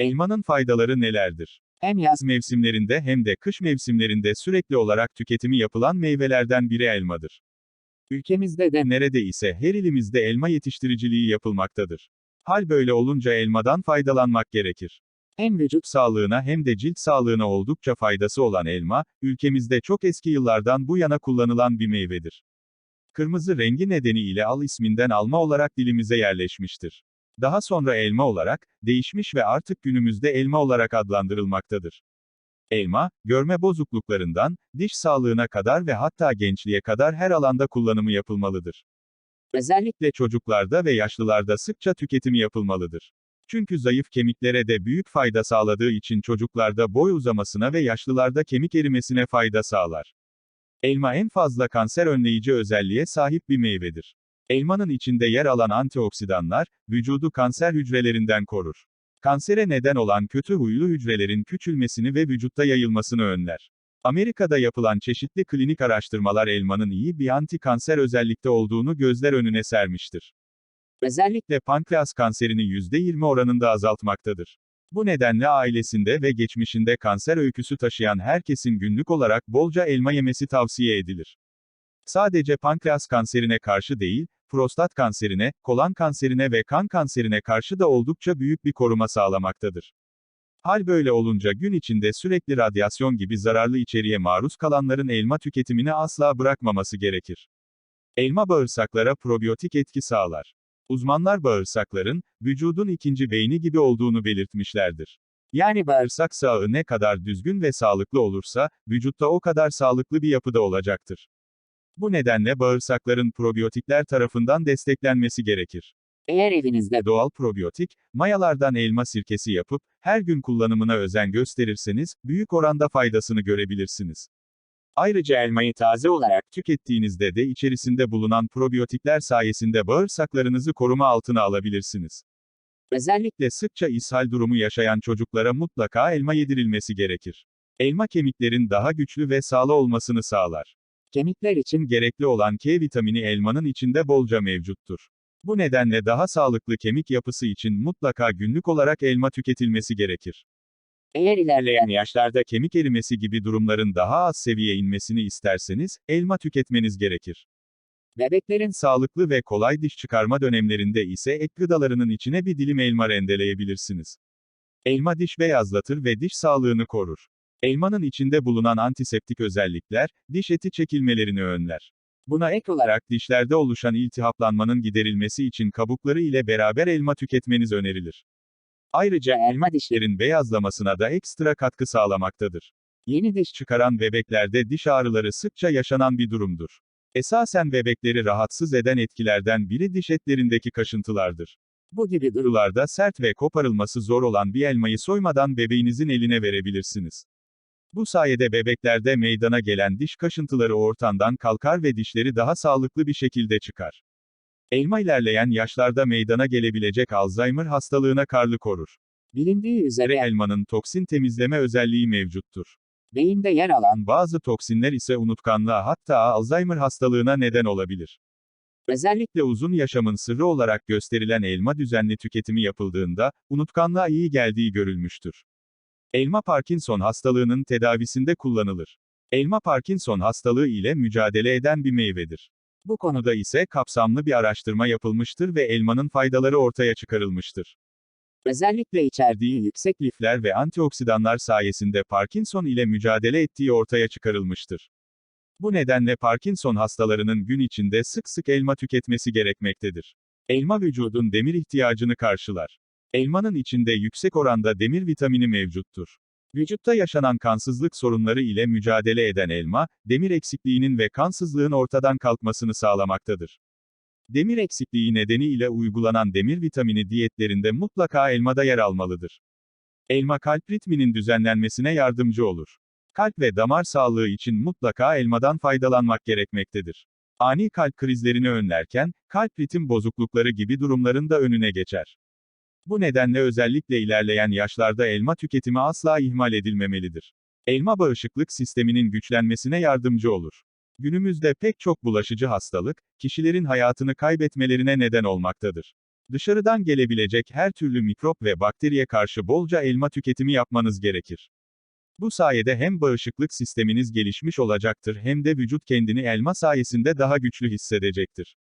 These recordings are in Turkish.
Elmanın faydaları nelerdir? Hem yaz mevsimlerinde hem de kış mevsimlerinde sürekli olarak tüketimi yapılan meyvelerden biri elmadır. Ülkemizde de neredeyse her ilimizde elma yetiştiriciliği yapılmaktadır. Hal böyle olunca elmadan faydalanmak gerekir. Hem vücut sağlığına hem de cilt sağlığına oldukça faydası olan elma, ülkemizde çok eski yıllardan bu yana kullanılan bir meyvedir. Kırmızı rengi nedeniyle al isminden alma olarak dilimize yerleşmiştir. Daha sonra elma olarak, değişmiş ve artık günümüzde elma olarak adlandırılmaktadır. Elma, görme bozukluklarından, diş sağlığına kadar ve hatta gençliğe kadar her alanda kullanımı yapılmalıdır. Özellikle çocuklarda ve yaşlılarda sıkça tüketimi yapılmalıdır. Çünkü zayıf kemiklere de büyük fayda sağladığı için çocuklarda boy uzamasına ve yaşlılarda kemik erimesine fayda sağlar. Elma en fazla kanser önleyici özelliğe sahip bir meyvedir. Elmanın içinde yer alan antioksidanlar, vücudu kanser hücrelerinden korur. Kansere neden olan kötü huylu hücrelerin küçülmesini ve vücutta yayılmasını önler. Amerika'da yapılan çeşitli klinik araştırmalar elmanın iyi bir anti-kanser özellikte olduğunu gözler önüne sermiştir. Özellikle pankreas kanserini %20 oranında azaltmaktadır. Bu nedenle ailesinde ve geçmişinde kanser öyküsü taşıyan herkesin günlük olarak bolca elma yemesi tavsiye edilir. Sadece pankreas kanserine karşı değil, prostat kanserine, kolon kanserine ve kan kanserine karşı da oldukça büyük bir koruma sağlamaktadır. Hal böyle olunca gün içinde sürekli radyasyon gibi zararlı içeriğe maruz kalanların elma tüketimini asla bırakmaması gerekir. Elma bağırsaklara probiyotik etki sağlar. Uzmanlar bağırsakların, vücudun ikinci beyni gibi olduğunu belirtmişlerdir. Yani bağırsak sağı ne kadar düzgün ve sağlıklı olursa, vücutta o kadar sağlıklı bir yapıda olacaktır. Bu nedenle bağırsakların probiyotikler tarafından desteklenmesi gerekir. Eğer evinizde doğal probiyotik, mayalardan elma sirkesi yapıp, her gün kullanımına özen gösterirseniz, büyük oranda faydasını görebilirsiniz. Ayrıca elmayı taze olarak tükettiğinizde de içerisinde bulunan probiyotikler sayesinde bağırsaklarınızı koruma altına alabilirsiniz. Özellikle sıkça ishal durumu yaşayan çocuklara mutlaka elma yedirilmesi gerekir. Elma kemiklerin daha güçlü ve sağlı olmasını sağlar. Kemikler için gerekli olan K vitamini elmanın içinde bolca mevcuttur. Bu nedenle daha sağlıklı kemik yapısı için mutlaka günlük olarak elma tüketilmesi gerekir. Eğer ilerleyen yaşlarda kemik erimesi gibi durumların daha az seviye inmesini isterseniz, elma tüketmeniz gerekir. Bebeklerin sağlıklı ve kolay diş çıkarma dönemlerinde ise ek gıdalarının içine bir dilim elma rendeleyebilirsiniz. Elma diş beyazlatır ve diş sağlığını korur. Elmanın içinde bulunan antiseptik özellikler, diş eti çekilmelerini önler. Buna ek olarak dişlerde oluşan iltihaplanmanın giderilmesi için kabukları ile beraber elma tüketmeniz önerilir. Ayrıca elma dişlerin beyazlamasına da ekstra katkı sağlamaktadır. Yeni diş çıkaran bebeklerde diş ağrıları sıkça yaşanan bir durumdur. Esasen bebekleri rahatsız eden etkilerden biri diş etlerindeki kaşıntılardır. Bu gibi durumlarda sert ve koparılması zor olan bir elmayı soymadan bebeğinizin eline verebilirsiniz. Bu sayede bebeklerde meydana gelen diş kaşıntıları ortadan kalkar ve dişleri daha sağlıklı bir şekilde çıkar. Elma ilerleyen yaşlarda meydana gelebilecek Alzheimer hastalığına karlı korur. Bilindiği üzere elmanın toksin temizleme özelliği mevcuttur. Beyinde yer alan bazı toksinler ise unutkanlığa hatta Alzheimer hastalığına neden olabilir. Özellikle uzun yaşamın sırrı olarak gösterilen elma düzenli tüketimi yapıldığında, unutkanlığa iyi geldiği görülmüştür. Elma Parkinson hastalığının tedavisinde kullanılır. Elma Parkinson hastalığı ile mücadele eden bir meyvedir. Bu konuda ise kapsamlı bir araştırma yapılmıştır ve elmanın faydaları ortaya çıkarılmıştır. Özellikle içerdiği yüksek lifler ve antioksidanlar sayesinde Parkinson ile mücadele ettiği ortaya çıkarılmıştır. Bu nedenle Parkinson hastalarının gün içinde sık sık elma tüketmesi gerekmektedir. Elma vücudun demir ihtiyacını karşılar. Elmanın içinde yüksek oranda demir vitamini mevcuttur. Vücutta yaşanan kansızlık sorunları ile mücadele eden elma, demir eksikliğinin ve kansızlığın ortadan kalkmasını sağlamaktadır. Demir eksikliği nedeniyle uygulanan demir vitamini diyetlerinde mutlaka elmada yer almalıdır. Elma kalp ritminin düzenlenmesine yardımcı olur. Kalp ve damar sağlığı için mutlaka elmadan faydalanmak gerekmektedir. Ani kalp krizlerini önlerken, kalp ritim bozuklukları gibi durumların da önüne geçer. Bu nedenle özellikle ilerleyen yaşlarda elma tüketimi asla ihmal edilmemelidir. Elma bağışıklık sisteminin güçlenmesine yardımcı olur. Günümüzde pek çok bulaşıcı hastalık, kişilerin hayatını kaybetmelerine neden olmaktadır. Dışarıdan gelebilecek her türlü mikrop ve bakteriye karşı bolca elma tüketimi yapmanız gerekir. Bu sayede hem bağışıklık sisteminiz gelişmiş olacaktır hem de vücut kendini elma sayesinde daha güçlü hissedecektir.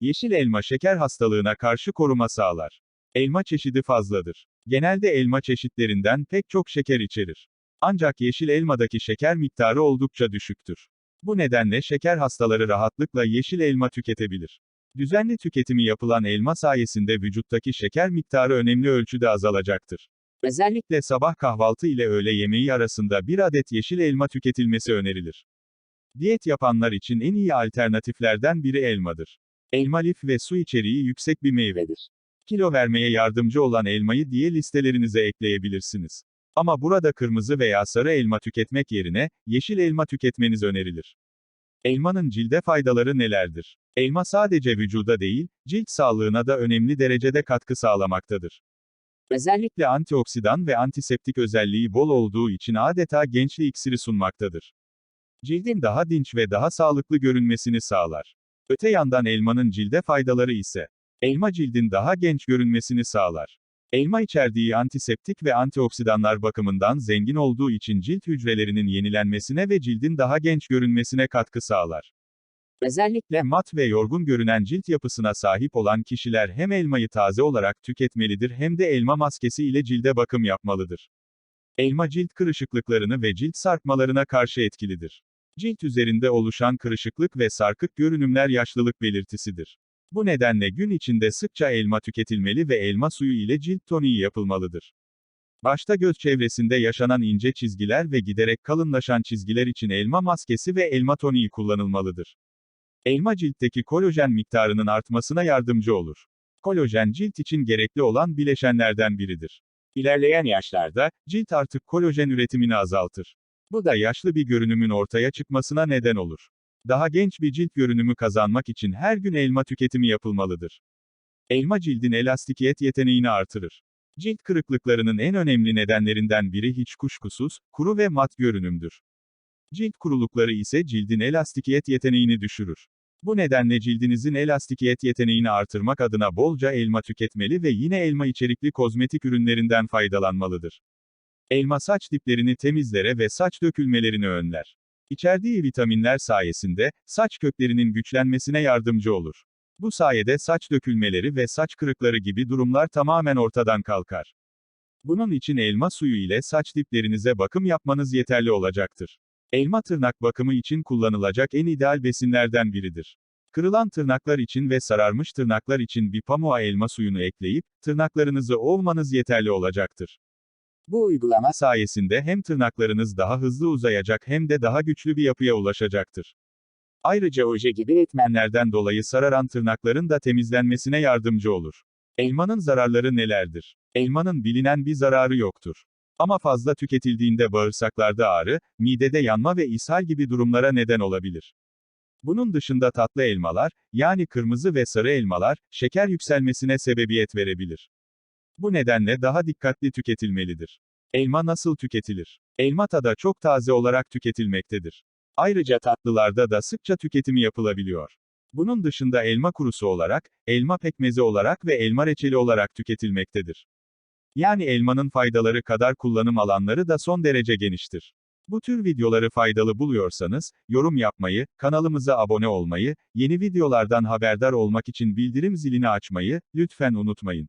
Yeşil elma şeker hastalığına karşı koruma sağlar. Elma çeşidi fazladır. Genelde elma çeşitlerinden pek çok şeker içerir. Ancak yeşil elmadaki şeker miktarı oldukça düşüktür. Bu nedenle şeker hastaları rahatlıkla yeşil elma tüketebilir. Düzenli tüketimi yapılan elma sayesinde vücuttaki şeker miktarı önemli ölçüde azalacaktır. Özellikle sabah kahvaltı ile öğle yemeği arasında bir adet yeşil elma tüketilmesi önerilir. Diyet yapanlar için en iyi alternatiflerden biri elmadır. Elma lif ve su içeriği yüksek bir meyvedir. Kilo vermeye yardımcı olan elmayı diye listelerinize ekleyebilirsiniz. Ama burada kırmızı veya sarı elma tüketmek yerine, yeşil elma tüketmeniz önerilir. Elmanın cilde faydaları nelerdir? Elma sadece vücuda değil, cilt sağlığına da önemli derecede katkı sağlamaktadır. Özellikle antioksidan ve antiseptik özelliği bol olduğu için adeta gençli iksiri sunmaktadır. Cildin daha dinç ve daha sağlıklı görünmesini sağlar. Öte yandan elmanın cilde faydaları ise, elma cildin daha genç görünmesini sağlar. Elma içerdiği antiseptik ve antioksidanlar bakımından zengin olduğu için cilt hücrelerinin yenilenmesine ve cildin daha genç görünmesine katkı sağlar. Özellikle mat ve yorgun görünen cilt yapısına sahip olan kişiler hem elmayı taze olarak tüketmelidir hem de elma maskesi ile cilde bakım yapmalıdır. Elma cilt kırışıklıklarını ve cilt sarkmalarına karşı etkilidir. Cilt üzerinde oluşan kırışıklık ve sarkık görünümler yaşlılık belirtisidir. Bu nedenle gün içinde sıkça elma tüketilmeli ve elma suyu ile cilt toniği yapılmalıdır. Başta göz çevresinde yaşanan ince çizgiler ve giderek kalınlaşan çizgiler için elma maskesi ve elma toniği kullanılmalıdır. Elma ciltteki kolajen miktarının artmasına yardımcı olur. Kolajen cilt için gerekli olan bileşenlerden biridir. İlerleyen yaşlarda, cilt artık kolajen üretimini azaltır. Bu da yaşlı bir görünümün ortaya çıkmasına neden olur. Daha genç bir cilt görünümü kazanmak için her gün elma tüketimi yapılmalıdır. Elma cildin elastikiyet yeteneğini artırır. Cilt kırıklıklarının en önemli nedenlerinden biri hiç kuşkusuz, kuru ve mat görünümdür. Cilt kurulukları ise cildin elastikiyet yeteneğini düşürür. Bu nedenle cildinizin elastikiyet yeteneğini artırmak adına bolca elma tüketmeli ve yine elma içerikli kozmetik ürünlerinden faydalanmalıdır. Elma saç diplerini temizlere ve saç dökülmelerini önler. İçerdiği vitaminler sayesinde, saç köklerinin güçlenmesine yardımcı olur. Bu sayede saç dökülmeleri ve saç kırıkları gibi durumlar tamamen ortadan kalkar. Bunun için elma suyu ile saç diplerinize bakım yapmanız yeterli olacaktır. Elma tırnak bakımı için kullanılacak en ideal besinlerden biridir. Kırılan tırnaklar için ve sararmış tırnaklar için bir pamuğa elma suyunu ekleyip, tırnaklarınızı ovmanız yeterli olacaktır. Bu uygulama sayesinde hem tırnaklarınız daha hızlı uzayacak hem de daha güçlü bir yapıya ulaşacaktır. Ayrıca oje gibi etmenlerden dolayı sararan tırnakların da temizlenmesine yardımcı olur. Elmanın zararları nelerdir? Elmanın bilinen bir zararı yoktur. Ama fazla tüketildiğinde bağırsaklarda ağrı, midede yanma ve ishal gibi durumlara neden olabilir. Bunun dışında tatlı elmalar, yani kırmızı ve sarı elmalar, şeker yükselmesine sebebiyet verebilir. Bu nedenle daha dikkatli tüketilmelidir. Elma nasıl tüketilir? Elma tada çok taze olarak tüketilmektedir. Ayrıca tatlılarda da sıkça tüketimi yapılabiliyor. Bunun dışında elma kurusu olarak, elma pekmezi olarak ve elma reçeli olarak tüketilmektedir. Yani elmanın faydaları kadar kullanım alanları da son derece geniştir. Bu tür videoları faydalı buluyorsanız, yorum yapmayı, kanalımıza abone olmayı, yeni videolardan haberdar olmak için bildirim zilini açmayı, lütfen unutmayın.